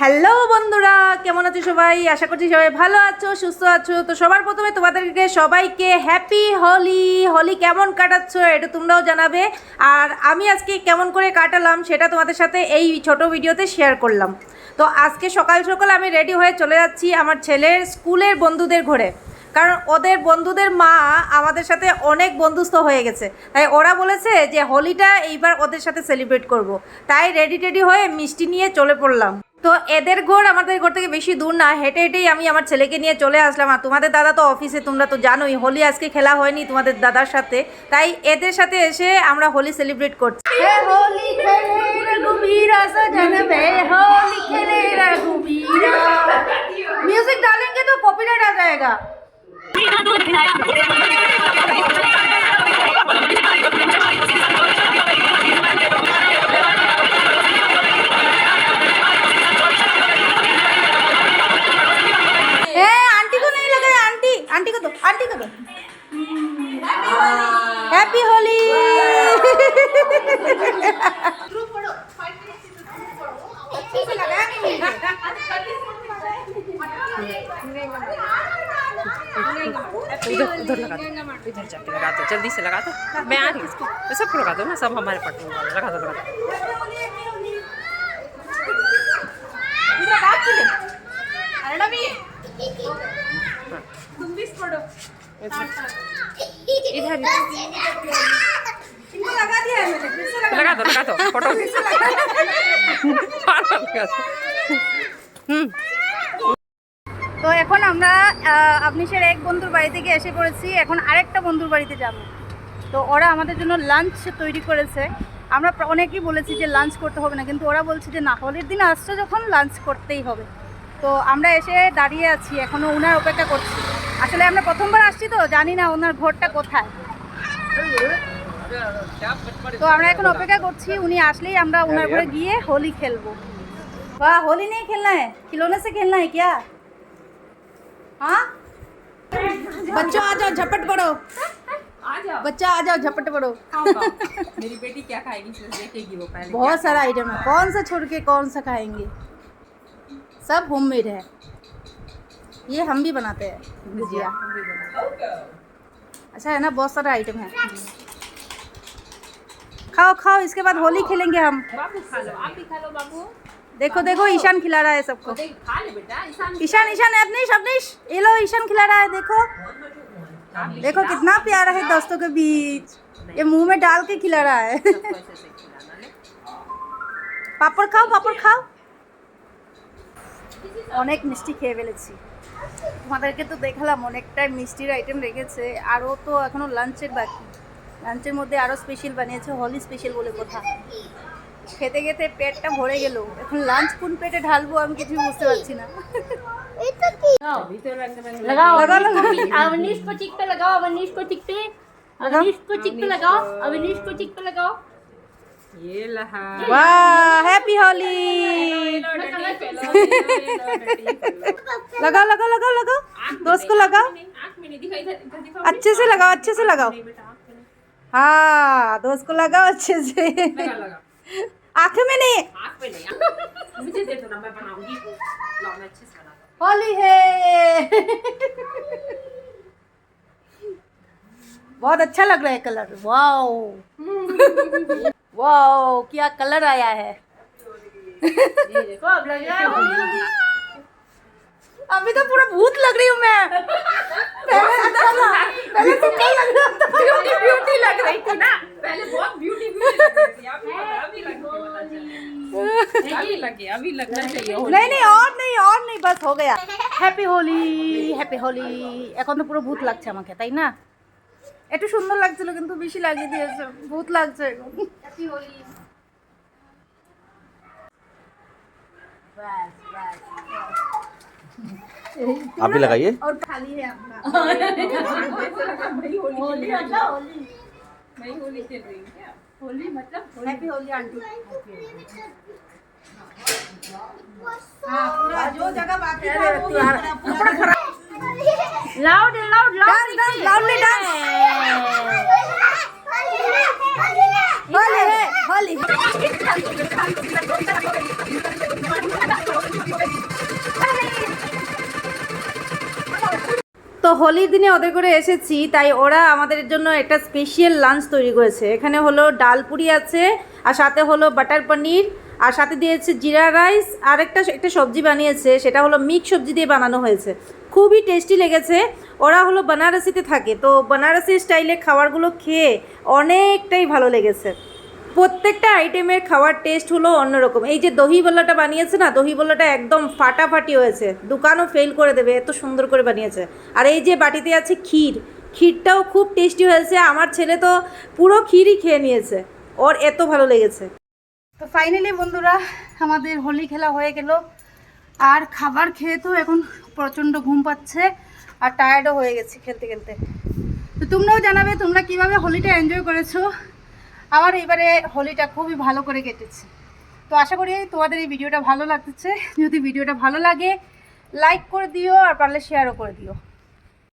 Hello বন্ধুরা, কেমন আছো সবাই? আশা করছি সবাই ভালো আছো, সুস্থ আছো। তো সবার প্রথমে তোমাদেরকে সবাইকে হ্যাপি হোলি হোলি কেমন কাটাচ্ছ এটা তোমরাও জানাবে। আর আমি আজকে কেমন করে কাটালাম সেটা তোমাদের সাথে এই ছোট ভিডিওতে শেয়ার করলাম। তো আজকে সকাল সকাল আমি রেডি হয়ে চলে যাচ্ছি আমার ছেলের স্কুলের বন্ধুদের ঘরে। কারণ ওদের বন্ধুদের মা আমাদের সাথে অনেক বন্ধুস্থ হয়ে গেছে। তাই ওরা বলেছে যে হোলিটা এইবার ওদের সাথে সেলিব্রেট করব। তাই রেডি টেডি হয়ে মিষ্টি নিয়ে চলে পড়লাম। তো এদের ঘর আমাদের ঘর থেকে বেশি দূর না হেঁটে হেঁটেই আমি আমার ছেলেকে নিয়ে চলে আসলাম আর তোমাদের দাদা তো অফিসে তোমরা তো জানোই হোলি আজকে খেলা হয়নি তোমাদের দাদার সাথে তাই এদের সাথে এসে আমরা হোলি সেলিব্রেট করছি হোলি খেলে রঘুবীরা সজন বে হোলি খেলে রঘুবীরা म्यूजिक डालेंगे तो कॉपीराइट आ जाएगा हैप्पी होली उधर उधर लगा दो इधर जाके लगा दो जल्दी से लगा दो मैं आ रही हूँ। इसको सबको लगा दो ना सब हमारे पट में लगा दो लगा दो इनको लगा दिया है मैंने फिर से लगा लगा दो लगा दो फोटो लगा दो हम्म তো এখন আমরা আহ, আবনিশের এক বন্ধুর বাড়ি থেকে এসে পড়েছি এখন আরেকটা বন্ধুর বাড়িতে যাব তো ওরা আমাদের জন্য লাঞ্চ তৈরি করেছে আমরা প্র- অনেকেই বলেছি যে লাঞ্চ করতে হবে না কিন্তু ওরা বলছে যে না হোলির দিন আসছে যখন লাঞ্চ করতেই হবে তো আমরা এসে দাঁড়িয়ে আছি এখনও ওনার অপেক্ষা করছি আসলে আমরা প্রথমবার আসছি তো জানি না ওনার ঘরটা কোথায় তো আমরা এখন অপেক্ষা করছি উনি আসলেই আমরা ওনার ঘরে গিয়ে হোলি খেলবো वाह होली नहीं खेलना है खिलौने से खेलना है क्या हाँ बच्चों आ जाओ झपट पड़ो आ जाओ बच्चा आ जाओ झपट पड़ो मेरी बेटी क्या खाएगी इसमें देखेगी वो पहले बहुत सारा आइटम है कौन सा छोड़ के कौन सा खाएंगे सब होममेड है ये हम भी बनाते हैं गुजिया अच्छा है ना? बहुत सारा आइटम है। खाओ खाओ इसके बाद होली खेलेंगे हम। बाबू खा लो। आप भी खा लो बाबू। देखो देखो ईशान खिला रहा है सबको। ईशान ईशान अपनीश अपनीश ये लो ईशान खिला रहा है देखो। देखो कितना प्यारा है दोस्तों के बीच। ये मुँह में डाल के खिला रहा है। पापड़ खाओ पापड़ ले অনেক মিষ্টি খেয়ে ফেলেছি তোমাদেরকে তো দেখালাম অনেকটাই মিষ্টির আইটেম রেখেছে আরও তো এখনও লাঞ্চের বাকি লাঞ্চের মধ্যে আরও স্পেশাল বানিয়েছে হলি স্পেশাল বলে কথা খেতে খেতে পেটটা ভরে গেল এখন লাঞ্চ কোন পেটে ঢালবো আমি কিছু বুঝতে পারছি না भीतर रंग रंग लगाओ लगा लो। अवनीश को चिक पे लगाओ अवनीश को चिक पे अवनीश को चिक पे लगाओ अवनीश को चिक पे लगाओ ये लहा। वाह हैप्पी होली लगाओ लगाओ लगाओ लगाओ। दोस्त को लगाओ। में दिखाओ। अच्छे से लगाओ अच्छे से लगाओ। में हाँ दोस्त को लगाओ अच्छे से। लगा लगा आँख में नहीं। आँख पे नहीं मुझे दे दो ना मैं बनाऊँगी अच्छे से होली है। बहुत अच्छा लग रहा है कलर। वाओ। वाओ क्या कलर आया है देखो अब लग रहा है अभी तो पूरा भूत लग रही हूँ मैं पहले अच्छा था पहले तो क्या लग रहा था ब्यूटी ब्यूटी लग रही थी ना पहले बहुत ब्यूटी ब्यूटी लग रही थी अभी पता- अभी लग के पता चला अभी लगे अभी लगना चाहिए होली। नहीं नहीं और नहीं और नहीं बस हो गया হ্যাপি হোলি হ্যাপি হোলি এখন তো পুরো ভূত লাগছে আমাকে তাই না একটু সুন্দর লাগছিল কিন্তু বেশি লাগিয়ে দিয়েছে ভূত লাগছে এখন হ্যাপি হোলি आप भी लगाइए और खाली है अपना होली मतलब होली मैं होली खेल रही हूँ क्या होली मतलब हैप्पी होली आंटी हाँ पूरा जो जगह बाकी था वो पूरा Loud loud, loud. তো হোলির দিনে ওদের করে এসেছি তাই ওরা আমাদের জন্য একটা স্পেশাল লাঞ্চ তৈরি করেছে। এখানে হলো ডাল পুরি আছে আর সাথে হলো বাটার পনির আর সাথে দিয়েছে জিরা রাইস আর একটা একটা সবজি বানিয়েছে সেটা হলো মিক্স সবজি দিয়ে বানানো হয়েছে। খুবই টেস্টি লেগেছে। ওরা হলো বানারসিতে থাকে। তো বানারসি স্টাইলে খাবারগুলো খেয়ে অনেকটাই ভালো লেগেছে। প্রত্যেকটা আইটেমের খাওয়ার টেস্ট হলো অন্যরকম। এই যে দহি বল্লাটা বানিয়েছে না দহি বল্লাটা একদম ফাটাফাটি হয়েছে। দোকানও ফেল করে দেবে, এত সুন্দর করে বানিয়েছে। আর এই যে বাটিতে আছে ক্ষীর, ক্ষীরটাও খুব টেস্টি হয়েছে। আমার ছেলে তো পুরো ক্ষীরই খেয়ে নিয়েছে। ওর এত ভালো লেগেছে। তো ফাইনালি বন্ধুরা, আমাদের হোলি খেলা হয়ে গেল। আর খাবার খেয়ে তো এখন প্রচণ্ড ঘুম পাচ্ছে আর টায়ার্ডও হয়ে গেছে খেলতে খেলতে। তো তোমরাও জানাবে তোমরা কীভাবে হোলিটা এনজয় করেছ? আমার এবারে হোলিটা খুবই ভালো করে কেটেছে। তো আশা করি তোমাদের এই ভিডিওটা ভালো লাগতেছে যদি ভিডিওটা ভালো লাগে লাইক করে দিও আর পারলে শেয়ারও করে দিও।